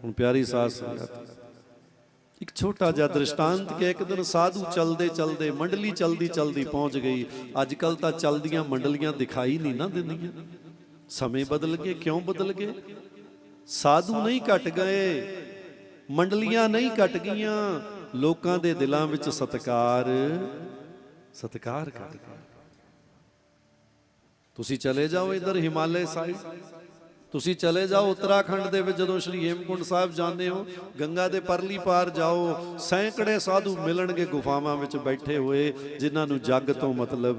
ਹੁਣ ਪਿਆਰੀ ਸਾਧ ਸੰਗਤ, ਇੱਕ ਛੋਟਾ ਜਿਹਾ ਦ੍ਰਿਸ਼ਟਾਂਤ ਕਿ ਇੱਕ ਦਿਨ ਸਾਧੂ ਚਲਦੇ ਚਲਦੇ, ਮੰਡਲੀ ਚਲਦੀ ਚਲਦੀ ਪਹੁੰਚ ਗਈ। ਅੱਜ ਕੱਲ ਤਾਂ ਚਲਦੀਆਂ ਮੰਡਲੀਆਂ ਦਿਖਾਈ ਨਹੀਂ ਨਾ ਦਿੰਦੀਆਂ। ਸਮੇਂ ਬਦਲ ਗਏ, ਕਿਉਂ ਬਦਲ ਗਏ? ਸਾਧੂ ਨਹੀਂ ਘਟ ਗਏ, ਮੰਡਲੀਆਂ ਨਹੀਂ ਘਟ ਗਈਆਂ। ਲੋਕਾਂ ਦੇ ਦਿਲਾਂ ਵਿੱਚ ਸਤਕਾਰ ਸਤਕਾਰ ਘਟ ਗਿਆ। ਤੁਸੀਂ ਚਲੇ ਜਾਓ ਇਧਰ ਹਿਮਾਲय ਸਾਈਡ। ਤੁਸੀਂ ਚਲੇ ਜਾਓ ਉੱਤਰਾਖੰਡ ਦੇ ਵਿੱਚ ਜਦੋਂ ਸ਼੍ਰੀ ਹੇਮਕੁੰਡ ਸਾਹਿਬ ਜਾਂਦੇ ਹੋ, ਗੰਗਾ ਦੇ ਪਰਲੀ ਪਾਰ ਜਾਓ, ਸੈਂਕੜੇ ਸਾਧੂ ਮਿਲਣਗੇ ਗੁਫਾਵਾਂ ਵਿੱਚ ਬੈਠੇ ਹੋਏ, ਜਿਨ੍ਹਾਂ ਨੂੰ ਜੱਗ ਤੋਂ ਮਤਲਬ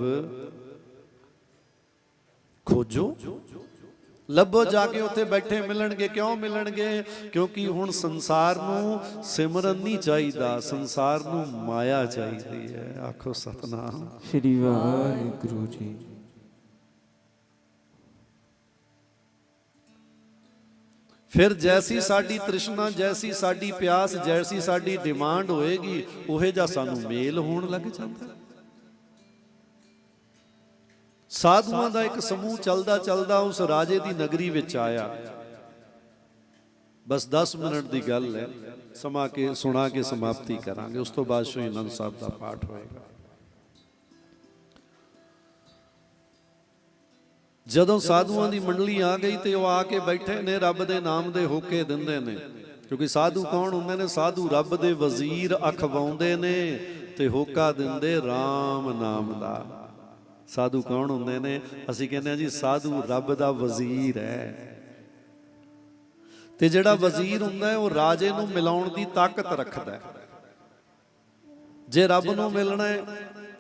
ਖੋਜੋ। ਲੱਭੋ ਜਾ ਕੇ ਉੱਥੇ ਬੈਠੇ, ਮਿਲਣਗੇ, ਕਿਉਂ ਮਿਲਣਗੇ? ਕਿਉਂਕਿ ਹੁਣ ਸੰਸਾਰ ਨੂੰ ਸਿਮਰਨ ਨਹੀਂ ਚਾਹੀਦਾ, ਸੰਸਾਰ ਨੂੰ ਮਾਇਆ ਚਾਹੀਦੀ ਹੈ। ਆਖੋ ਸਤਨਾਮ। ਸ਼੍ਰੀ ਵਾਹਿਗੁਰੂ ਜੀ ਫਿਰ ਜੈਸੀ ਸਾਡੀ ਤ੍ਰਿਸ਼ਨਾ, ਜੈਸੀ ਸਾਡੀ ਪਿਆਸ, ਜੈਸੀ ਸਾਡੀ ਡਿਮਾਂਡ ਹੋਏਗੀ, ਉਹੇ ਜਿਹਾ ਸਾਨੂੰ ਮੇਲ ਹੋਣ ਲੱਗ ਜਾਂਦਾ। ਸਾਧੂਆਂ ਦਾ ਇੱਕ ਸਮੂਹ ਚੱਲਦਾ ਚੱਲਦਾ ਉਸ ਰਾਜੇ ਦੀ ਨਗਰੀ ਵਿੱਚ ਆਇਆ। ਬਸ 10 ਮਿੰਟ ਦੀ ਗੱਲ ਹੈ। ਸਮਾ ਕੇ, ਸੁਣਾ ਕੇ ਸਮਾਪਤੀ ਕਰਾਂਗੇ। ਉਸ ਤੋਂ ਬਾਅਦ ਸ਼੍ਰੀ ਅਨੰਦ ਸਾਹਿਬ ਦਾ ਪਾਠ ਹੋਏਗਾ। ਜਦੋਂ ਸਾਧੂਆਂ ਦੀ ਮੰਡਲੀ ਆ ਗਈ ਤੇ ਉਹ ਆ ਕੇ ਬੈਠੇ ਨੇ ਰੱਬ ਦੇ ਨਾਮ ਦੇ ਹੋਕੇ ਦਿੰਦੇ ਨੇ। ਕਿਉਂਕਿ ਸਾਧੂ ਕੌਣ? ਹੁੰਦੇ ਨੇ ਸਾਧੂ ਰੱਬ ਦੇ ਵਜ਼ੀਰ ਅਖਵਾਉਂਦੇ ਨੇ ਤੇ ਹੋਕਾ ਦਿੰਦੇ RAM ਨਾਮ ਦਾ। ਸਾਧੂ ਕੌਣ ਹੁੰਦੇ ਨੇ? ਅਸੀਂ ਕਹਿੰਦੇ ਆ ਜੀ ਸਾਧੂ ਰੱਬ ਦਾ ਵਜ਼ੀਰ ਹੈ। ਤੇ ਜਿਹੜਾ ਵਜ਼ੀਰ ਹੁੰਦਾ ਹੈ ਉਹ ਰਾਜੇ ਨੂੰ ਮਿਲਾਉਣ ਦੀ ਤਾਕਤ ਰੱਖਦਾ ਹੈ। ਜੇ ਰੱਬ ਨੂੰ ਮਿਲਣਾ ਹੈ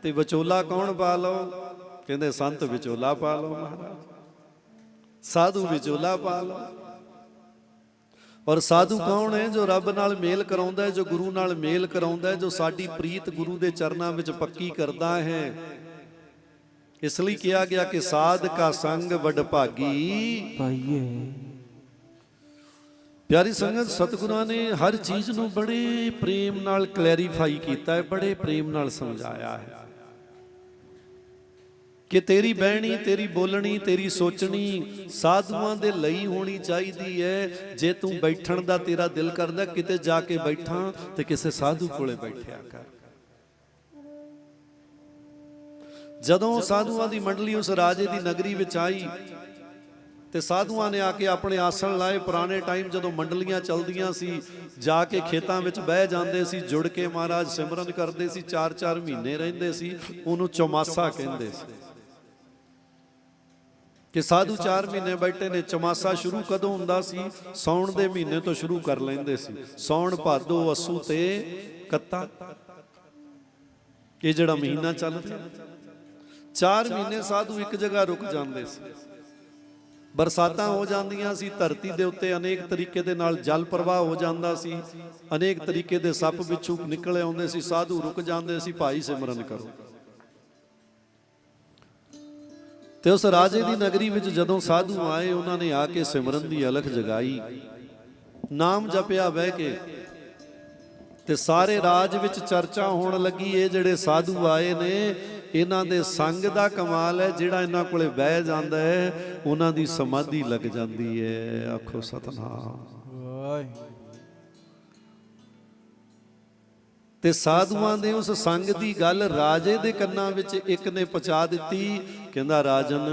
ਤੇ ਵਿਚੋਲਾ ਕੌਣ ਪਾ ਲਓ? ਕਹਿੰਦੇ ਸੰਤ ਵਿਚੋਲਾ ਪਾ ਲਓ ਮਹਾਰਾਜ। ਸਾਧੂ ਵਿਚੋਲਾ ਪਾ ਲਓ। ਔਰ ਸਾਧੂ ਕੌਣ ਹੈ ਜੋ ਰੱਬ ਨਾਲ ਮੇਲ ਕਰਾਉਂਦਾ ਹੈ ਜੋ ਗੁਰੂ ਨਾਲ ਮੇਲ ਕਰਾਉਂਦਾ ਹੈ ਜੋ ਸਾਡੀ ਪ੍ਰੀਤ ਗੁਰੂ ਦੇ ਚਰਨਾਂ ਵਿੱਚ ਪੱਕੀ ਕਰਦਾ ਹੈ? ਇਸ ਲਈ ਕਿਹਾ ਗਿਆ ਕਿ ਸਾਧ ਕਾ ਸੰਗ ਵਡਭਾਗੀ ਪਾਈਏ ਪਿਆਰੀ ਸੰਗਤ ਸਤਿਗੁਰਾਂ ਨੇ ਹਰ ਚੀਜ਼ ਨੂੰ ਬੜੇ ਪ੍ਰੇਮ ਨਾਲ ਕਲੈਰੀਫਾਈ ਕੀਤਾ ਹੈ ਬੜੇ ਪ੍ਰੇਮ ਨਾਲ ਸਮਝਾਇਆ ਹੈ। ਕਿ ਤੇਰੀ ਬਹਿਣੀ, ਤੇਰੀ ਬੋਲਣੀ, ਤੇਰੀ ਸੋਚਣੀ ਸਾਧੂਆਂ ਦੇ ਲਈ ਹੋਣੀ ਚਾਹੀਦੀ ਹੈ। ਜੇ ਤੂੰ ਬੈਠਣ ਦਾ ਤੇਰਾ ਦਿਲ ਕਰਦਾ, ਕਿਤੇ ਜਾ ਕੇ ਬੈਠਾਂ ਤੇ ਕਿਸੇ ਸਾਧੂ ਕੋਲੇ ਬੈਠਿਆ ਕਰ। ਜਦੋਂ ਸਾਧੂਆਂ ਦੀ ਮੰਡਲੀ ਉਸ ਰਾਜੇ ਦੀ ਨਗਰੀ ਵਿੱਚ ਆਈ ਤੇ ਸਾਧੂਆਂ ਨੇ ਆ ਕੇ ਆਪਣੇ ਆਸਣ ਲਾਏ। ਪੁਰਾਣੇ ਟਾਈਮ ਜਦੋਂ ਮੰਡਲੀਆਂ ਚੱਲਦੀਆਂ ਸੀ, ਜਾ ਕੇ ਖੇਤਾਂ ਵਿੱਚ ਬਹਿ ਜਾਂਦੇ ਸੀ, ਜੁੜ ਕੇ ਮਹਾਰਾਜ ਸਿਮਰਨ ਕਰਦੇ ਸੀ 4-4 ਮਹੀਨੇ ਰਹਿੰਦੇ ਸੀ, ਉਹਨੂੰ ਚੌਮਾਸਾ ਕਹਿੰਦੇ ਸੀ। ਕਿ ਸਾਧੂ 4 ਮਹੀਨੇ ਬੈਠੇ ਨੇ, ਚਮਾਸਾ ਸ਼ੁਰੂ ਕਦੋਂ ਹੁੰਦਾ ਸੀ? ਸੌਣ ਦੇ ਮਹੀਨੇ ਤੋਂ ਸ਼ੁਰੂ ਕਰ ਲੈਂਦੇ ਸੀ। ਸੌਣ ਭਾਦੋ ਅਸੂ ਤੇ ਕੱਤਾ। ਇਹ ਜਿਹੜਾ ਮਹੀਨਾ ਚੱਲ ਰਿਹਾ 4 ਮਹੀਨੇ ਸਾਧੂ ਇੱਕ ਜਗ੍ਹਾ ਰੁਕ ਜਾਂਦੇ ਸੀ। ਬਰਸਾਤਾਂ ਹੋ ਜਾਂਦੀਆਂ ਸੀ, ਧਰਤੀ ਦੇ ਉੱਤੇ ਅਨੇਕ ਤਰੀਕੇ ਦੇ ਨਾਲ ਜਲ ਪ੍ਰਵਾਹ ਹੋ ਜਾਂਦਾ ਸੀ। ਅਨੇਕ ਤਰੀਕੇ ਦੇ ਸੱਪ ਵਿਛੂ ਨਿਕਲੇ ਆਉਂਦੇ ਸੀ, ਸਾਧੂ ਰੁਕ ਜਾਂਦੇ ਸੀ, ਭਾਈ ਸਿਮਰਨ ਕਰੋ। ਤੇ ਉਸ ਰਾਜੇ ਦੀ ਨਗਰੀ ਵਿੱਚ ਜਦੋਂ ਸਾਧੂ ਆਏ, ਉਹਨਾਂ ਨੇ ਆ ਕੇ ਸਿਮਰਨ ਦੀ ਅਲਖ ਜਗਾਈ। ਨਾਮ ਜਪਿਆ ਬਹਿ ਕੇ। ਤੇ ਸਾਰੇ ਰਾਜ ਵਿੱਚ ਚਰਚਾ ਹੋਣ ਲੱਗੀ, ਇਹ ਜਿਹੜੇ ਸਾਧੂ ਆਏ ਨੇ, ਇਹਨਾਂ ਦੇ ਸੰਗ ਦਾ ਕਮਾਲ ਹੈ, ਜਿਹੜਾ ਇਹਨਾਂ ਕੋਲੇ ਬਹਿ ਜਾਂਦਾ ਹੈ, ਉਹਨਾਂ ਦੀ ਸਮਾਧੀ ਲੱਗ ਜਾਂਦੀ ਹੈ। ਆਖੋ ਸਤਨਾਮ। ਵਾਹਿਗੁਰੂ। ਤੇ ਸਾਧੂਆਂ ਦੇ ਉਸ ਸੰਗ ਦੀ ਗੱਲ ਰਾਜੇ ਦੇ ਕੰਨਾਂ ਵਿੱਚ ਇੱਕ ਨੇ ਪਹੁੰਚਾ ਦਿੱਤੀ। ਕਹਿੰਦਾ, ਰਾਜਨ,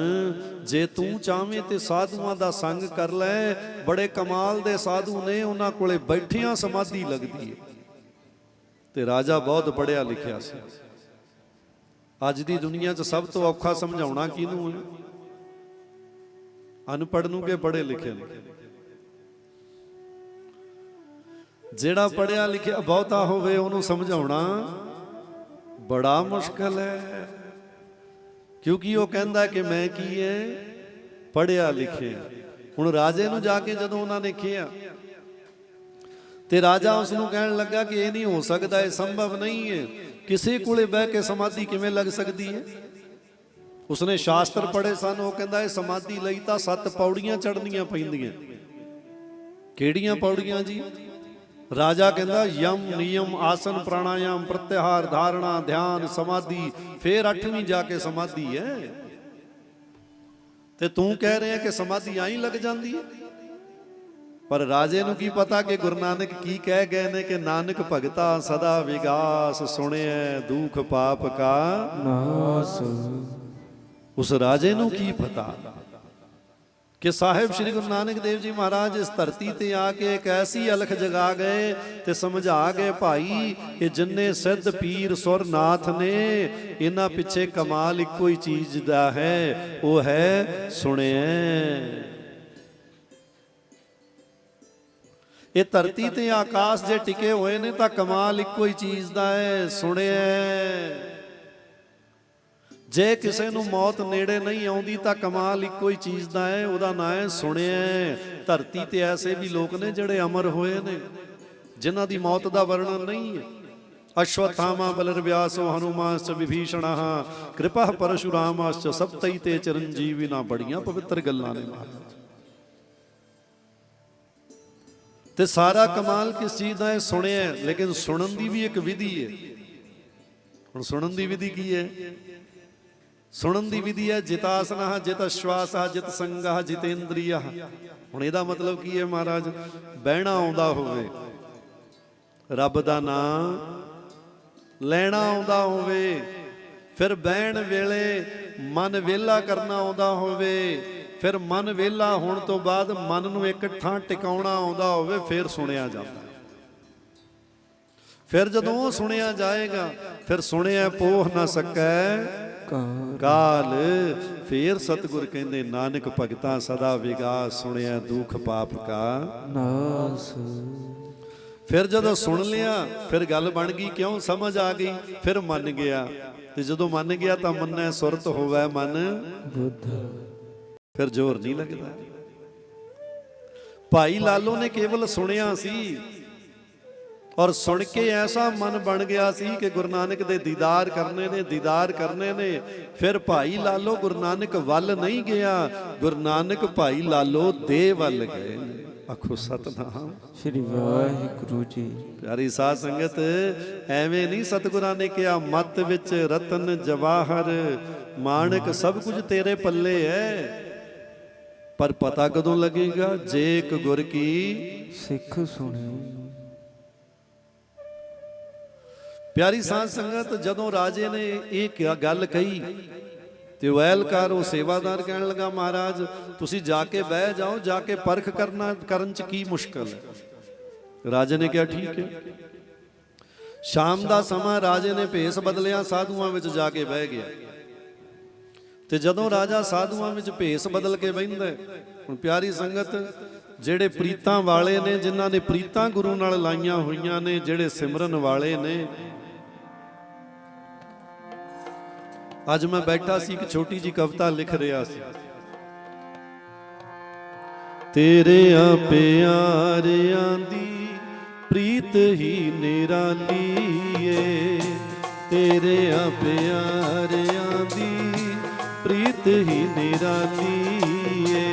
ਜੇ ਤੂੰ ਚਾਹਵੇਂ ਤੇ ਸਾਧੂਆਂ ਦਾ ਸੰਗ ਕਰ ਲੈ, ਬੜੇ ਕਮਾਲ ਦੇ ਸਾਧੂ ਨੇ ਉਹਨਾਂ ਕੋਲੇ ਬੈਠਿਆਂ ਸਮਾਧੀ ਲੱਗਦੀ ਹੈ ਤੇ ਰਾਜਾ ਬਹੁਤ ਪੜਿਆ ਲਿਖਿਆ ਸੀ। ਅੱਜ ਦੀ ਦੁਨੀਆ 'ਚ ਸਭ ਤੋਂ ਔਖਾ ਸਮਝਾਉਣਾ ਕਿਹਨੂੰ ਹੈ? ਅਨਪੜ੍ਹ ਨੂੰ ਕਿ ਪੜ੍ਹੇ ਲਿਖੇ ਨੂੰ? ਜਿਹੜਾ ਪੜਿਆ ਲਿਖਿਆ ਬਹੁਤਾ ਹੋਵੇ ਉਹਨੂੰ ਸਮਝਾਉਣਾ ਬੜਾ ਮੁਸ਼ਕਲ ਹੈ। ਕਿਉਂਕਿ ਉਹ ਕਹਿੰਦਾ ਕਿ ਮੈਂ ਕੀ ਹੈ? ਪੜਿਆ ਲਿਖਿਆ। ਹੁਣ ਰਾਜੇ ਨੂੰ ਜਾ ਕੇ ਜਦੋਂ ਉਹਨਾਂ ਨੇ ਕਿਹਾ ਤੇ ਰਾਜਾ ਉਸ ਨੂੰ ਕਹਿਣ ਲੱਗਾ ਕਿ ਇਹ ਨਹੀਂ ਹੋ ਸਕਦਾ, ਇਹ ਸੰਭਵ ਨਹੀਂ ਹੈ। ਕਿਸੇ ਕੋਲੇ ਬਹਿ ਕੇ ਸਮਾਧੀ ਕਿਵੇਂ ਲੱਗ ਸਕਦੀ ਹੈ? ਉਸਨੇ ਸ਼ਾਸਤਰ ਪੜ੍ਹੇ ਸਨ, ਉਹ ਕਹਿੰਦਾ ਇਹ ਸਮਾਧੀ ਲਈ ਤਾਂ ਸੱਤ ਪੌੜੀਆਂ ਚੜ੍ਹਨੀਆਂ ਪੈਂਦੀਆਂ। ਕਿਹੜੀਆਂ ਪੌੜੀਆਂ ਜੀ? ਰਾਜਾ ਕਹਿੰਦਾ, ਯਮ ਨਿਯਮ ਆਸਨ ਪ੍ਰਾਣਾਯਾਮ ਪ੍ਰਤਿਹਾਰ ਧਾਰਣਾ ਧਿਆਨ ਸਮਾਧੀ, ਫੇਰ ਅੱਠਵੀਂ ਜਾ ਕੇ ਸਮਾਧੀ ਹੈ ਤੇ ਤੂੰ ਕਹਿ ਰਿਹਾ ਕਿ ਸਮਾਧੀ ਆਈ ਲੱਗ ਜਾਂਦੀ ਹੈ ਪਰ ਰਾਜੇ ਨੂੰ ਕੀ ਪਤਾ ਕਿ ਗੁਰੂ ਨਾਨਕ ਕੀ ਕਹਿ ਗਏ ਨੇ ਕਿ ਨਾਨਕ ਭਗਤਾ ਸਦਾ ਵਿਗਾਸ ਸੁਣਿਐ, ਦੁਖ ਪਾਪ ਕਾ ਨਾਸ। ਉਸ ਰਾਜੇ ਨੂੰ ਕੀ ਪਤਾ? ਕਿ ਸਾਹਿਬ ਸ੍ਰੀ ਗੁਰੂ ਨਾਨਕ ਦੇਵ ਜੀ ਮਹਾਰਾਜ ਇਸ ਧਰਤੀ ਤੇ ਆ ਕੇ ਇੱਕ ਐਸੀ ਅਲਖ ਜਗਾ ਗਏ ਤੇ ਸਮਝਾ ਗਏ, ਭਾਈ, ਇਹ ਜਿੰਨੇ ਸਿੱਧ ਪੀਰ ਸੁਰਨਾਥ ਨੇ, ਇਹਨਾਂ ਪਿੱਛੇ ਕਮਾਲ ਇੱਕੋ ਹੀ ਚੀਜ਼ ਦਾ ਹੈ, ਉਹ ਹੈ ਸੁਣਿਆ। ਇਹ ਧਰਤੀ ਤੇ ਆਕਾਸ਼ ਜੇ ਟਿਕੇ ਹੋਏ ਨੇ ਤਾਂ ਕਮਾਲ ਇੱਕੋ ਹੀ ਚੀਜ਼ ਦਾ ਹੈ, ਸੁਣਿਆ। ਜੇ ਕਿਸੇ ਨੂੰ ਮੌਤ ਨੇੜੇ ਨਹੀਂ ਆਉਂਦੀ ਤਾਂ ਕਮਾਲ ਇੱਕੋ ਹੀ ਚੀਜ਼ ਦਾ ਹੈ, ਉਹਦਾ ਨਾਂ ਹੈ ਸੁਣਿਆ ਧਰਤੀ ਤੇ ਐਸੇ ਵੀ ਲੋਕ ਨੇ ਜਿਹੜੇ ਅਮਰ ਹੋਏ ਨੇ, ਜਿਨ੍ਹਾਂ ਦੀ ਮੌਤ ਦਾ ਵਰਣਨ ਨਹੀਂ ਹੈ। ਅਸ਼ਵਥਾਮਾ ਬਲਰ ਵਿਆਸੋ ਹਨੂਮਾਨਸ ਵਿਭੀਸ਼ਣਹ, ਕਿਰਪਾ ਪਰਸ਼ੁਰਾਮਾਸ ਸਪਤਈ ਤੇ ਚਰਨਜੀਵੀ ਨਾ ਬੜੀਆਂ ਪਵਿੱਤਰ ਗੱਲਾਂ ਨੇ ਮਹਾਰਾਜ। ਤੇ ਸਾਰਾ ਕਮਾਲ ਕਿਸ ਚੀਜ਼ ਦਾ ਹੈ? ਸੁਣਿਆ ਲੇਕਿਨ ਸੁਣਨ ਦੀ ਵੀ ਇੱਕ ਵਿਧੀ ਹੈ। ਹੁਣ ਸੁਣਨ ਦੀ ਵਿਧੀ ਕੀ ਹੈ? ਸੁਣਨ ਦੀ ਵਿਧੀ ਹੈ ਜਿਤਾਸਨਾ ਜਿਤ ਅਸ਼ਵਾਸਾ ਜਿਤ ਸੰਗਾ ਜਿਤੇਂਦਰੀਆ ਹੁਣ ਇਹਦਾ ਮਤਲਬ ਕੀ ਹੈ ਮਹਾਰਾਜ? ਬਹਿਣਾ ਆਉਂਦਾ ਹੋਵੇ। ਰੱਬ ਦਾ ਨਾਮ ਲੈਣਾ ਆਉਂਦਾ ਹੋਵੇ। ਫਿਰ ਬਹਿਣ ਵੇਲੇ ਮਨ ਵਿਹਲਾ ਕਰਨਾ ਆਉਂਦਾ ਹੋਵੇ। ਫਿਰ ਮਨ ਵਿਹਲਾ ਹੋਣ ਤੋਂ ਬਾਅਦ ਮਨ ਨੂੰ ਇੱਕ ਥਾਂ ਟਿਕਾਉਣਾ ਆਉਂਦਾ ਹੋਵੇ, ਫਿਰ ਸੁਣਿਆ ਜਾਂਦਾ। ਫਿਰ ਜਦੋਂ ਉਹ ਸੁਣਿਆ ਜਾਏਗਾ, ਫਿਰ ਸੁਣਿਆ ਪੋਹ ਨਾ ਸਕੈ। ਕਾਲ। ਫੇਰ ਸਤਿਗੁਰ ਕਹਿੰਦੇ, ਨਾਨਕ ਭਗਤਾ ਸਦਾ ਵਿਗਾਸ ਸੁਣਿਆ, ਦੁਖ ਪਾਪ ਕਾ ਨਾਸ। ਫਿਰ ਜਦੋਂ ਸੁਣ ਲਿਆ, ਫਿਰ ਗੱਲ ਬਣ ਗਈ, ਕਿਉਂ ਸਮਝ ਆ ਗਈ? ਫਿਰ ਮੰਨ ਗਿਆ। ਤੇ ਜਦੋਂ ਮੰਨ ਗਿਆ ਤਾਂ ਮੰਨੈ ਸੁਰਤ ਹੋਵੇ ਮਨ ਬੁੱਧ। ਫਿਰ ਜ਼ੋਰ ਨਹੀਂ ਲੱਗਦਾ। ਭਾਈ ਲਾਲੋ ਨੇ ਕੇਵਲ ਸੁਣਿਆ ਸੀ ਔਰ ਸੁਣ ਕੇ ਐਸਾ ਮਨ ਬਣ ਗਿਆ ਸੀ ਕਿ ਗੁਰੂ ਨਾਨਕ ਦੇ ਦੀਦਾਰ ਕਰਨੇ ਨੇ ਦੀਦਾਰ ਕਰਨੇ ਨੇ। ਫਿਰ ਭਾਈ ਲਾਲੋ ਗੁਰੂ ਨਾਨਕ ਵੱਲ ਨਹੀਂ ਗਿਆ। ਗੁਰੂ ਨਾਨਕ ਭਾਈ ਲਾਲੋ ਦੇ ਵੱਲ ਗਏ ਨੇ। ਆਖੋ ਸਤਨਾਮ। ਸ੍ਰੀ ਵਾਹਿਗੁਰੂ ਜੀ। ਪਿਆਰੀ ਸਾਧ ਸੰਗਤ ਐਵੇਂ ਨਹੀਂ ਸਤਿਗੁਰਾਂ ਨੇ ਕਿਹਾ ਮਤ ਵਿੱਚ ਰਤਨ ਜਵਾਹਰ ਮਾਣਕ ਸਭ ਕੁਝ ਤੇਰੇ ਪੱਲੇ ਹੈ ਪਰ ਪਤਾ ਕਦੋਂ ਲੱਗੇਗਾ? ਜੇ ਇੱਕ ਗੁਰ ਕੀ ਸਿੱਖ ਸੁਣੇ ਪਿਆਰੀ ਸਾਧ ਸੰਗਤ, ਜਦੋਂ ਰਾਜੇ ਨੇ ਇਹ ਕਿਹਾ, ਗੱਲ ਕਹੀ, ਤੇ ਵੈਲਕਾਰ ਉਹ ਸੇਵਾਦਾਰ ਕਹਿਣ ਲੱਗਾ, ਮਹਾਰਾਜ, ਤੁਸੀਂ ਜਾ ਕੇ ਬਹਿ ਜਾਓ, ਜਾ ਕੇ ਪਰਖ ਕਰਨਾ, ਕਰਨ ਚ ਕੀ ਮੁਸ਼ਕਲ ਹੈ? ਰਾਜੇ ਨੇ ਕਿਹਾ, ਠੀਕ ਹੈ। ਸ਼ਾਮ ਦਾ ਸਮਾਂ, ਰਾਜੇ ਨੇ ਭੇਸ ਬਦਲਿਆ, ਸਾਧੂਆਂ ਵਿੱਚ ਜਾ ਕੇ ਬਹਿ ਗਿਆ। ਤੇ ਜਦੋਂ ਰਾਜਾ ਸਾਧੂਆਂ ਵਿੱਚ ਭੇਸ ਬਦਲ ਕੇ ਬਹਿੰਦਾ ਹੁਣ ਪਿਆਰੀ ਸੰਗਤ, ਜਿਹੜੇ ਪ੍ਰੀਤਾਂ ਵਾਲੇ ਨੇ, ਜਿਨ੍ਹਾਂ ਨੇ ਪ੍ਰੀਤਾਂ ਗੁਰੂ ਨਾਲ ਲਾਈਆਂ ਹੋਈਆਂ ਨੇ, ਜਿਹੜੇ ਸਿਮਰਨ ਵਾਲੇ ਨੇ ਅੱਜ ਮੈਂ ਬੈਠਾ ਸੀ, ਇੱਕ ਛੋਟੀ ਜੀ ਕਵਿਤਾ ਲਿਖ ਰਿਹਾ ਸੀ। ਤੇਰਿਆਂ ਪਿਆਰਿਆਂ ਦੀ ਪ੍ਰੀਤ ਹੀ ਨਿਰਾਲੀ ਏ। ਤੇਰਿਆਂ ਪਿਆਰਿਆਂ ਦੀ ਪ੍ਰੀਤ ਹੀ ਨਿਰਾਲੀ ਏ।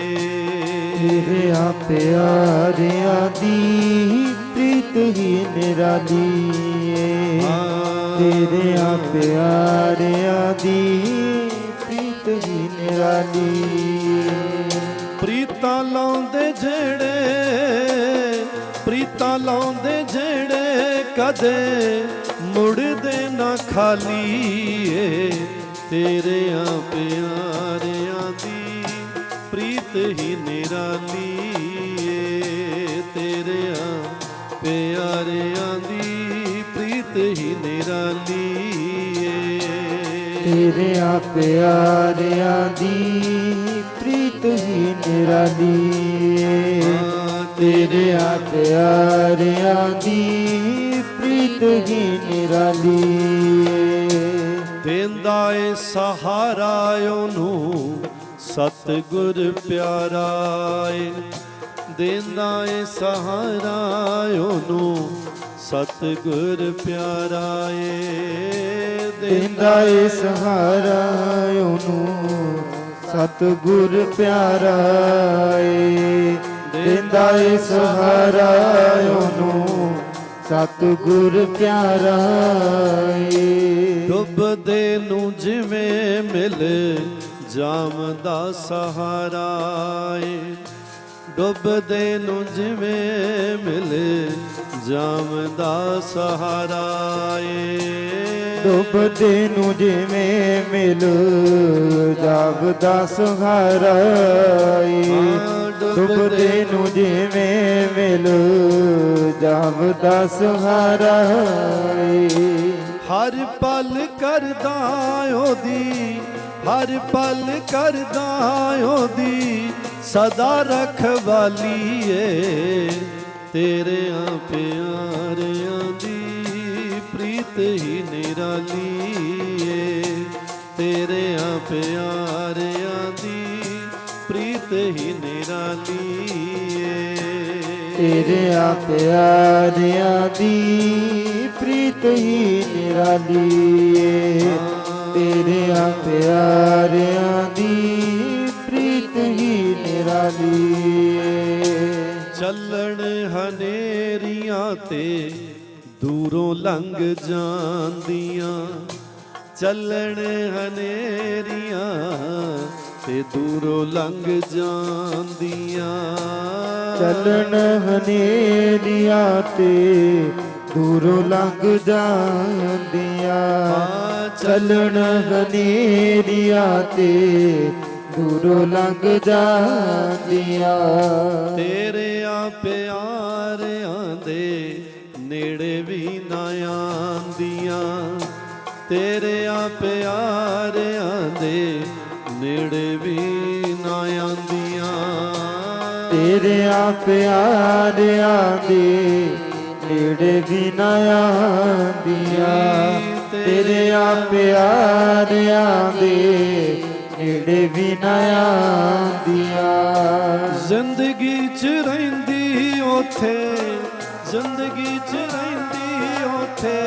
ਤੇਰੇ ਪਿਆਰਿਆਂ ਦੀ ਪ੍ਰੀਤ ਹੀ ਨਿਰਾਲੀ ਏ ਤੇਰੇ ਪਿਆਰਿਆਂ ਦੀ ਪ੍ਰੀਤ ਹੀ ਨਿਰਾਲੀ। ਪ੍ਰੀਤਾਂ ਲਾਉਂਦੇ ਜਿਹੜੇ, ਪ੍ਰੀਤਾਂ ਲਾਉਂਦੇ ਜਿਹੜੇ ਕਦੇ ਮੁੜਦੇ ਨਾ ਖਾਲੀ ਏ ਤੇਰਿਆਂ ਪਿਆਰਿਆਂ ਦੀ ਪ੍ਰੀਤ ਹੀ ਨਿਰਾਲੀ। ਹੀ ਨਿਰਾਲੀ ਏ। ਤੇਰੇ ਪਿਆਰਿਆਂ ਦੀ ਪ੍ਰੀਤ ਹੀ ਨਿਰਾਲੀ ਏ। ਤੇਰੇ ਪਿਆਰਿਆਂ ਦੀ ਪ੍ਰੀਤ ਹੀ ਨਿਰਾਲੀ ਏ। ਦੇਂਦਾ ਏ ਸਹਾਰਾ ਉਹਨੂੰ ਸਤਿਗੁਰ ਪਿਆਰਾ ਏ। ਦੇਂਦਾ ਏ ਸਹਾਰਾ ਉਹਨੂੰ ਸਤਿਗੁਰ ਪਿਆਰਾ ਏ ਦਿੰਦਾ ਏ ਸਹਾਰਾ ਉਹਨੂੰ। ਸਤਿਗੁਰ ਪਿਆਰਾ ਏ ਦਿੰਦਾ ਏ ਸਹਾਰਾ ਉਹਨੂੰ। ਸਤਿਗੁਰ ਪਿਆਰਾ ਏ ਡੁੱਬਦੇ ਨੂੰ ਜਿਵੇਂ ਮਿਲ ਜਾਮ ਦਾ ਸਹਾਰਾ ਏ ਡੁੱਬਦੇ ਨੂੰ ਜਿਵੇਂ ਮਿਲੇ ਜਾਮ ਦਾ ਸਹਾਰਾ ਏ। ਡੁੱਬਦੇ ਨੂੰ ਜਿਵੇਂ ਮਿਲ ਜਾਗਦਾ ਸਹਾਰਾ ਏ। ਡੁੱਬਦੇ ਨੂੰ ਜਿਵੇਂ ਮਿਲ ਜਾਗਦਾ ਸਹਾਰਾ ਏ। ਹਰ ਪਲ ਕਰਦਾ ਉਹਦੀ ਹਰ ਪਲ ਕਰਦਾ ਉਹਦੀ ਸਦਾ ਰਖਵਾਲੀ ਏ। ਤੇਰਿਆਂ ਪਿਆਰਿਆਂ ਦੀ ਪ੍ਰੀਤ ਹੀ ਨਿਰਾਲੀ ਏ। ਤੇਰਿਆਂ ਪਿਆਰਿਆਂ ਦੀ ਪ੍ਰੀਤ ਹੀ ਨਿਰਾਲੀ ਏ। ਤੇਰਿਆਂ ਪਿਆਰਿਆਂ ਦੀ ਪ੍ਰੀਤ ਹੀ ਨਿਰਾਲੀ ਏ। ਤੇਰਿਆਂ ਪਿਆਰਿਆਂ ਦੀ ਪ੍ਰੀਤ ਹੀ ਨਿਰਾਲੀ ਚੱਲਣ ਹਨੇਰੀਆਂ ਤੇ ਦੂਰੋਂ ਲੰਘ ਜਾਂਦੀਆਂ। ਚੱਲਣ ਹਨੇਰੀਆਂ ਤੇ ਦੂਰੋਂ ਲੰਘ ਜਾਂਦੀਆਂ। ਚੱਲਣ ਹਨੇਰੀਆਂ ਤੇ ਦੂਰੋਂ ਲੰਘ ਜਾਂਦੀਆਂ। ਚੱਲਣ ਹਨੇਰੀਆਂ ਤੇ ਦੂਰੋਂ ਲੰਘ ਜਾਂਦੀਆਂ। ਤੇਰਿਆਂ ਪਿਆਰਿਆਂ ਦੇ ਨੇੜੇ ਵੀ ਨਾ ਆਂਦੀਆਂ ਤੇਰਿਆਂ ਪਿਆਰਿਆਂ ਦੇ ਨੇੜੇ ਵੀ ਨਾ ਆਂਦੀਆਂ ਤੇਰਿਆਂ ਪਿਆਰਿਆਂ ਦੇ ਨੇੜੇ ਵੀ ਨਾ ਆਂਦੀਆਂ ਤੇਰਿਆਂ ਪਿਆਰਿਆਂ ਦੇ ਨੇੜੇ ਵੀ ਨਾ ਆਂਦੀਆਂ ਜ਼ਿੰਦਗੀ ਚ ਰਹਿੰਦੀ ਉਥੇ, ਜ਼ਿੰਦਗੀ ਚ ਰਹਿੰਦੀ ਉਥੇ,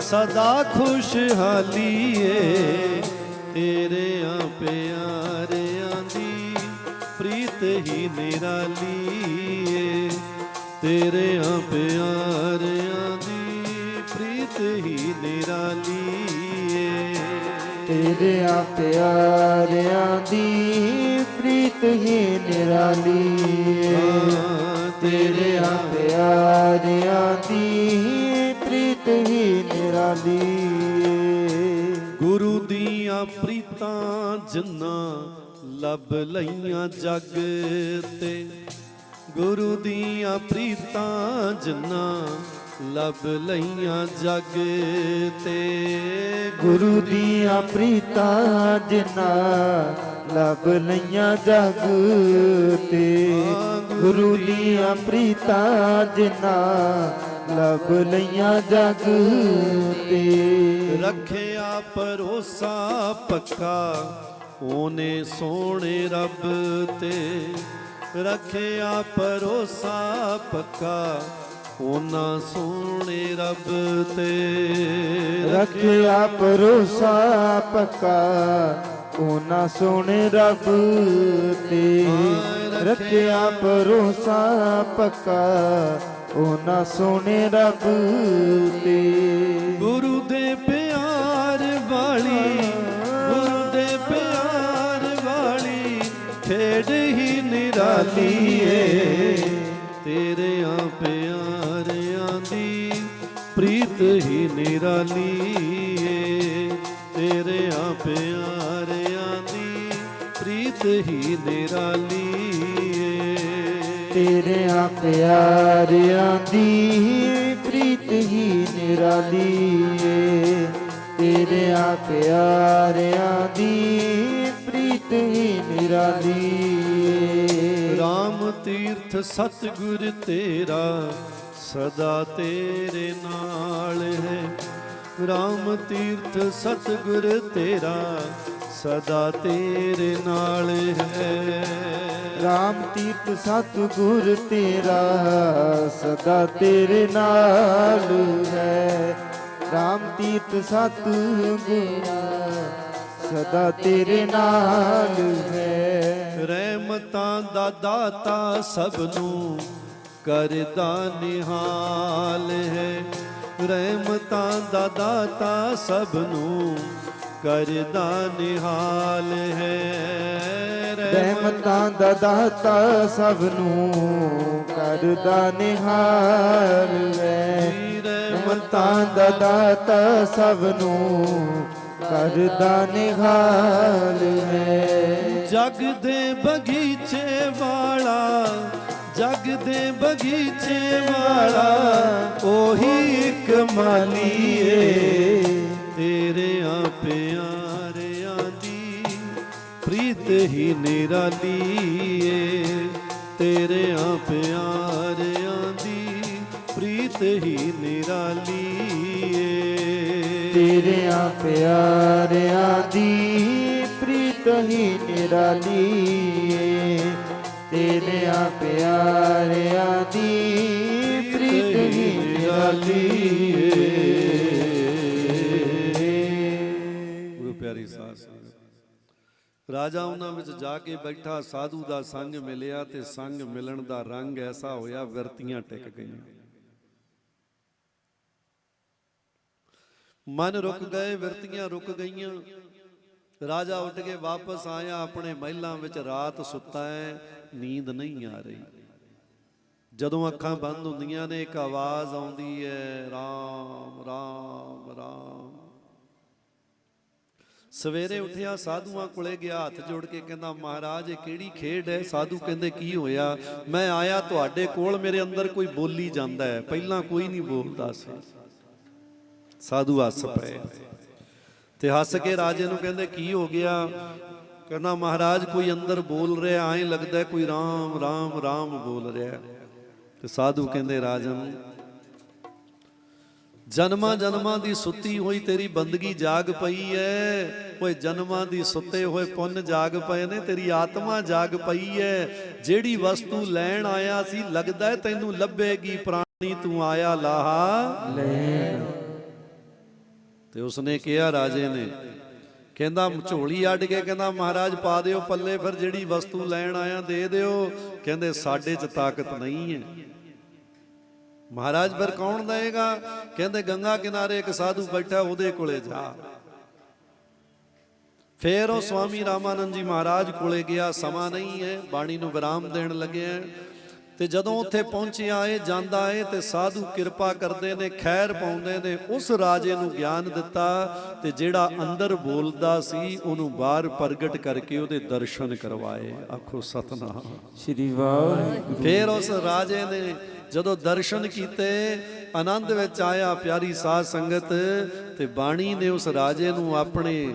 ਸਦਾ ਖੁਸ਼ਹਾਲੀ ਏ ਤੇਰਿਆਂ ਪਿਆਰਿਆਂ ਦੀ, ਪ੍ਰੀਤ ਹੀ ਨਿਰਾਲੀ ਏ ਤੇਰਿਆਂ ਪਿਆਰਿਆਂ ਦੀ, ਪ੍ਰੀਤ ਹੀ ਨਿਰਾਲੀ ਤੇਰਿਆਂ ਪਿਆਰਿਆਂ ਦੀ ਪ੍ਰੀਤ ਹੀ ਨਿਰਾਲੀ। ਏ ਤੇਰਿਆਂ ਪਿਆਰਿਆਂ ਦੀ ਪ੍ਰੀਤ ਹੀ ਨਿਰਾਲੀ। ਏ ਗੁਰੂ ਦੀਆਂ ਪ੍ਰੀਤਾਂ ਜਿੰਨਾ ਲੱਭ ਲਈਆਂ ਜਗ ਤੇ। ਗੁਰੂ ਦੀਆਂ ਪ੍ਰੀਤਾਂ ਜਿੰਨਾ ਲੱਭ ਲਈਆਂ ਜਗ ਤੇ। ਗੁਰੂ ਦੀਆਂ ਪ੍ਰੀਤਾਂ ਜਿਨਾ ਲੱਭ ਲਈਆਂ ਜਗ ਤੇ। ਗੁਰੂ ਦੀਆਂ ਪ੍ਰੀਤਾਂ ਜਿਨਾ ਲੱਭ ਲਈਆਂ ਜਗ ਤੇ। ਰੱਖਿਆ ਪਰੋਸਾ ਪੱਕਾ ਉਹਨੇ ਸੋਹਣੇ ਰੱਬ ਤੇ। ਰੱਖਿਆ ਪਰੋਸਾ ਪੱਕਾ ਉਹਨਾਂ ਸੋਹਣੇ ਰੱਬ ਤੇ ਰੱਖਿਆ ਭਰੋਸਾ ਪੱਕਾ ਉਹਨਾਂ ਸੋਹਣੇ ਰੱਬ ਤੇ ਰੱਖਿਆ ਭਰੋਸਾ ਪੱਕਾ ਉਹਨਾਂ ਸੋਹਣੇ ਰੱਬ ਤੇ। ਗੁਰੂ ਦੇ ਪਿਆਰ ਵਾਲੀ ਗੁਰੂ ਦੇ ਪਿਆਰ ਵਾਲੀ ਖੇਡ ਹੀ ਨਿਰਾਲੀ ਏ। ਪਿਆਰਿਆਂ ਦੀ ਪ੍ਰੀਤ ਹੀ ਨਿਰਾਲੀ ਏ। ਤੇਰਿਆਂ ਪਿਆਰਿਆਂ ਦੀ ਪ੍ਰੀਤ ਹੀ ਨਿਰਾਲੀ ਏ। ਤੇਰਿਆਂ ਪਿਆਰਿਆਂ ਦੀ ਪ੍ਰੀਤ ਹੀ ਨਿਰਾਲੀ ਏ। ਤੇਰਿਆਂ ਪਿਆਰਿਆਂ ਦੀ ਪ੍ਰੀਤ ਹੀ ਨਿਰਾਲੀ ਏ। ਰਾਮ ਤੀਰਥ ਸਤਿਗੁਰ ਤੇਰਾ ਸਦਾ ਤੇਰੇ ਨਾਲ ਹੈ। ਰਾਮ ਤੀਰਥ ਸਤਿਗੁਰ ਤੇਰਾ ਸਦਾ ਤੇਰੇ ਨਾਲ ਹੈ। ਰਾਮ ਤੀਰਥ ਸਤਿਗੁਰ ਤੇਰਾ ਸਦਾ ਤੇਰੇ ਨਾਲ ਹੈ। ਰਾਮ ਤੀਰਥ ਸਤਿਗੁਰ ਸਦਾ ਤੇਰੇ ਨਾਲ ਹੈ। ਰਹਿਮਤਾਂ ਦਾ ਦਾਤਾ ਸਭ ਨੂੰ ਕਰਦਾ ਨਿਹਾਲ ਹੈ। ਰਹਿਮਤਾਂ ਦਾ ਦਾਤਾ ਸਭ ਨੂੰ ਕਰਦਾ ਨਿਹਾਲ ਹੈ। ਰਹਿਮਤਾਂ ਦਾ ਦਾਤਾ ਸਭ ਨੂੰ ਕਰਦਾ ਨਿਹਾਲ ਹੈ। ਰਹਿਮਤਾਂ ਦਾ ਦਾਤਾ ਸਭ ਨੂੰ ਕਰਦਾ ਨਿਹਾਲ ਹੈ। ਜਗ ਦੇ ਬਗੀਚੇ ਵਾਲਾ, ਜਗ ਦੇ ਬਗੀਚੇ ਵਾਲਾ, ਉਹੀ ਇੱਕ ਮਾਲੀ ਏ ਤੇਰੇ ਪਿਆਰਿਆਂ ਦੀ ਪ੍ਰੀਤ ਹੀ ਨਿਰਾਲੀ ਏ ਤੇਰੇ ਪਿਆਰਿਆਂ ਦੀ ਪ੍ਰੀਤ ਹੀ ਨਿਰਾਲੀ ਏ ਤੇਰਿਆਂ ਪਿਆਰਿਆਂ ਦੀ ਪ੍ਰੀਤ ਹੀ ਤੇਰਿਆਂ ਪਿਆਰਿਆਂ ਦੀ ਪ੍ਰੀਤ ਹੀ ਨਿਰਾਲੀ ਗੁਰੂ ਪਿਆਰੀ ਸਾਧ ਰਾਜਾ ਉਹਨਾਂ ਵਿੱਚ ਜਾ ਕੇ ਬੈਠਾ, ਸਾਧੂ ਦਾ ਸੰਗ ਮਿਲਿਆ ਤੇ ਸੰਗ ਮਿਲਣ ਦਾ ਰੰਗ ਐਸਾ ਹੋਇਆ, ਵਰਤੀਆਂ ਟਿਕ ਗਈਆਂ। ਮਨ ਰੁਕ ਗਏ, ਵਰਤੀਆਂ ਰੁਕ ਗਈਆਂ। ਰਾਜਾ ਉੱਠ ਕੇ ਵਾਪਸ ਆਇਆ, ਆਪਣੇ ਮਹਿਲਾਂ ਵਿੱਚ ਰਾਤ ਸੁੱਤਾ ਹੈ, ਨੀਂਦ ਨਹੀਂ ਆ ਰਹੀ। ਜਦੋਂ ਅੱਖਾਂ ਬੰਦ ਹੁੰਦੀਆਂ ਨੇ, ਇੱਕ ਆਵਾਜ਼ ਆਉਂਦੀ ਹੈ, ਰਾਮ ਰਾਮ ਰਾਮ। ਸਵੇਰੇ ਉੱਠਿਆ, ਸਾਧੂਆਂ ਕੋਲੇ ਗਿਆ, ਹੱਥ ਜੋੜ ਕੇ ਕਹਿੰਦਾ, ਮਹਾਰਾਜ, ਇਹ ਕਿਹੜੀ ਖੇਡ ਹੈ? ਸਾਧੂ ਕਹਿੰਦੇ, ਕੀ ਹੋਇਆ? ਮੈਂ ਆਇਆ ਤੁਹਾਡੇ ਕੋਲ, ਮੇਰੇ ਅੰਦਰ ਕੋਈ ਬੋਲੀ ਜਾਂਦਾ ਹੈ। ਪਹਿਲਾਂ ਕੋਈ ਨਹੀਂ ਬੋਲਦਾ ਸੀ। ਸਾਧੂ ਹੱਸ ਪਏ। ਤੇ ਹੱਸ ਕੇ ਰਾਜੇ ਨੂੰ ਕਹਿੰਦੇ, ਕੀ ਹੋ ਗਿਆ? ਕਹਿੰਦਾ, ਮਹਾਰਾਜ, ਕੋਈ ਅੰਦਰ ਬੋਲ ਰਿਹਾ, ਐਂ ਲੱਗਦਾ ਕੋਈ ਰਾਮ ਰਾਮ ਰਾਮ ਬੋਲ ਰਿਹਾ। ਤੇ ਸਾਧੂ ਕਹਿੰਦੇ, ਰਾਜਨ, ਜਨਮਾਂ ਜਨਮਾਂ ਦੀ ਸੁੱਤੀ ਹੋਈ ਤੇਰੀ ਬੰਦਗੀ ਜਾਗ ਪਈ ਐ। ਓਏ, ਜਨਮਾਂ ਦੀ ਸੁੱਤੇ ਹੋਏ ਪੁੰਨ ਜਾਗ ਪਏ ਨੇ, ਤੇਰੀ ਆਤਮਾ ਜਾਗ ਪਈ ਐ। ਜਿਹੜੀ ਵਸਤੂ ਲੈਣ ਆਇਆ ਸੀ, ਲੱਗਦਾ ਤੈਨੂੰ ਲੱਭੇਗੀ, ਪ੍ਰਾਣੀ ਤੂੰ ਆਇਆ ਲਾਹਾ। ਲੈਣ ਤੇ ਉਸਨੇ ਕਿਹਾ, ਰਾਜੇ ਨੇ। ਕਹਿੰਦਾ ਝੋਲੀ ਅੱਡ ਕੇ ਕਹਿੰਦਾ, ਮਹਾਰਾਜ, ਪਾ ਦਿਓ ਪੱਲੇ, ਫਿਰ ਜਿਹੜੀ ਵਸਤੂ ਲੈਣ ਆਇਆ, ਦੇ ਦਿਓ। ਕਹਿੰਦੇ, ਸਾਡੇ 'ਚ ਤਾਕਤ ਨਹੀਂ ਹੈ। ਮਹਾਰਾਜ ਫਿਰ ਕੌਣ ਦੇਗਾ ਕਹਿੰਦੇ, ਗੰਗਾ ਕਿਨਾਰੇ ਇੱਕ ਸਾਧੂ ਬੈਠਾ, ਉਹਦੇ ਕੋਲੇ ਜਾ। ਫੇਰ ਉਹ ਸਵਾਮੀ ਰਾਮਾਨੰਦ ਜੀ ਮਹਾਰਾਜ ਕੋਲੇ ਗਿਆ। ਸਮਾਂ ਨਹੀਂ ਹੈ, ਬਾਣੀ ਨੂੰ ਵਿਰਾਮ ਦੇਣ ਲੱਗਿਆ ਤੇ ਜਦੋਂ ਉੱਥੇ ਪਹੁੰਚਿਆ ਏ ਜਾਂਦਾ ਏ ਤੇ ਸਾਧੂ ਕਿਰਪਾ ਕਰਦੇ ਨੇ ਖੈਰ ਪਾਉਂਦੇ ਨੇ ਉਸ ਰਾਜੇ ਨੂੰ ਗਿਆਨ ਦਿੱਤਾ ਤੇ ਜਿਹੜਾ ਅੰਦਰ ਬੋਲਦਾ ਸੀ ਉਹਨੂੰ ਬਾਹਰ ਪ੍ਰਗਟ ਕਰਕੇ ਉਹਦੇ ਦਰਸ਼ਨ ਕਰਵਾਏ। ਆਖੋ ਸਤਨਾਮ। ਸ੍ਰੀ ਵਾਹਿਗੁਰੂ। ਫਿਰ ਉਸ ਰਾਜੇ ਨੇ ਜਦੋਂ ਦਰਸ਼ਨ ਕੀਤੇ ਆਨੰਦ ਵਿੱਚ ਆਇਆ ਪਿਆਰੀ ਸਾਧ ਸੰਗਤ ਤੇ ਬਾਣੀ ਨੇ ਉਸ ਰਾਜੇ ਨੂੰ ਆਪਣੇ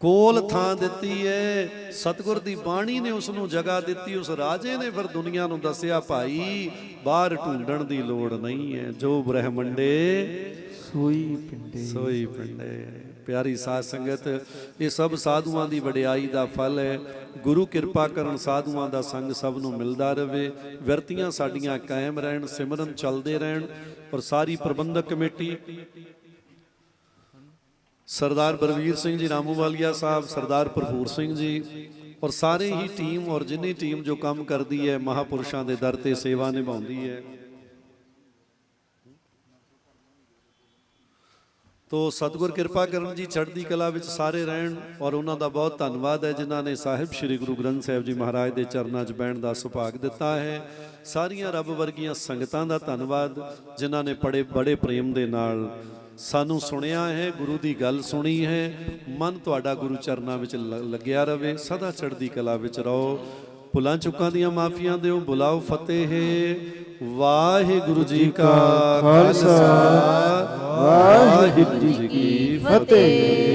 ਕੋਲ ਥਾਂ ਦਿੱਤੀ ਏ। ਸਤਿਗੁਰ ਦੀ ਬਾਣੀ ਨੇ ਉਸ ਨੂੰ ਜਗ੍ਹਾ ਦਿੱਤੀ। ਉਸ ਰਾਜੇ ਨੇ ਫਿਰ ਦੁਨੀਆ ਨੂੰ ਦੱਸਿਆ ਭਾਈ ਬਾਹਰ ਢੂੰਡਣ ਦੀ ਲੋੜ ਨਹੀਂ ਹੈ ਜੋ ਬ੍ਰਹਮੰਡੇ ਸੋਈ ਪਿੰਡੇ। ਸੋਈ ਪਿੰਡੇ। ਪਿਆਰੀ ਸਾਧ ਸੰਗਤ ਇਹ ਸਭ ਸਾਧੂਆਂ ਦੀ ਵਡਿਆਈ ਦਾ ਫਲ ਹੈ ਗੁਰੂ ਕਿਰਪਾ ਕਰਨ ਸਾਧੂਆਂ ਦਾ ਸੰਗ ਸਭ ਨੂੰ ਮਿਲਦਾ ਰਵੇ। ਵਰਤੀਆਂ ਸਾਡੀਆਂ ਕਾਇਮ ਰਹਿਣ ਸਿਮਰਨ ਚੱਲਦੇ ਰਹਿਣ। ਔਰ ਸਾਰੀ ਪ੍ਰਬੰਧਕ ਕਮੇਟੀ ਸਰਦਾਰ ਬਲਵੀਰ ਸਿੰਘ ਜੀ ਰਾਮੂਵਾਲੀਆ ਸਾਹਿਬ, ਸਰਦਾਰ ਭਰਪੂਰ ਸਿੰਘ ਜੀ, ਔਰ ਸਾਰੇ ਹੀ ਟੀਮ ਔਰ ਜਿੰਨੀ ਟੀਮ ਜੋ ਕੰਮ ਕਰਦੀ ਹੈ, ਮਹਾਪੁਰਸ਼ਾਂ ਦੇ ਦਰ ਤੇ ਸੇਵਾ ਨਿਭਾਉਂਦੀ ਹੈ। ਤੋ ਸਤਿਗੁਰ ਕਿਰਪਾ ਕਰਨ ਜੀ, ਚੜ੍ਹਦੀ ਕਲਾ ਵਿੱਚ ਸਾਰੇ ਰਹਿਣ, ਔਰ ਉਹਨਾਂ ਦਾ ਬਹੁਤ ਧੰਨਵਾਦ ਹੈ, ਜਿਨ੍ਹਾਂ ਨੇ ਸਾਹਿਬ ਸ੍ਰੀ ਗੁਰੂ ਗ੍ਰੰਥ ਸਾਹਿਬ ਜੀ ਮਹਾਰਾਜ ਦੇ ਚਰਨਾਂ 'ਚ ਬਹਿਣ ਦਾ ਸੁਭਾਗ ਦਿੱਤਾ ਹੈ। ਸਾਰੀਆਂ ਰੱਬ ਵਰਗੀਆਂ ਸੰਗਤਾਂ ਦਾ ਧੰਨਵਾਦ, ਜਿਨ੍ਹਾਂ ਨੇ ਬੜੇ ਬੜੇ ਪ੍ਰੇਮ ਦੇ ਨਾਲ ਸਾਨੂੰ ਸੁਣਿਆ ਹੈ ਗੁਰੂ ਦੀ ਗੱਲ ਸੁਣੀ ਹੈ। ਮਨ ਤੁਹਾਡਾ ਗੁਰੂ ਚਰਨਾਂ ਵਿੱਚ ਲੱਗਿਆ ਰਵੇ ਸਦਾ ਚੜ੍ਹਦੀ ਕਲਾ ਵਿੱਚ ਰਹੋ। ਭੁੱਲਾਂ ਚੁੱਕਾਂ ਦੀਆਂ ਮਾਫੀਆਂ ਦਿਓ ਬੁਲਾਓ ਫਤਿਹ। ਵਾਹਿਗੁਰੂ ਜੀ ਕਾ ਖਾਲਸਾ। ਵਾਹਿਗੁਰੂ ਜੀ ਕੀ ਫਤਿਹ।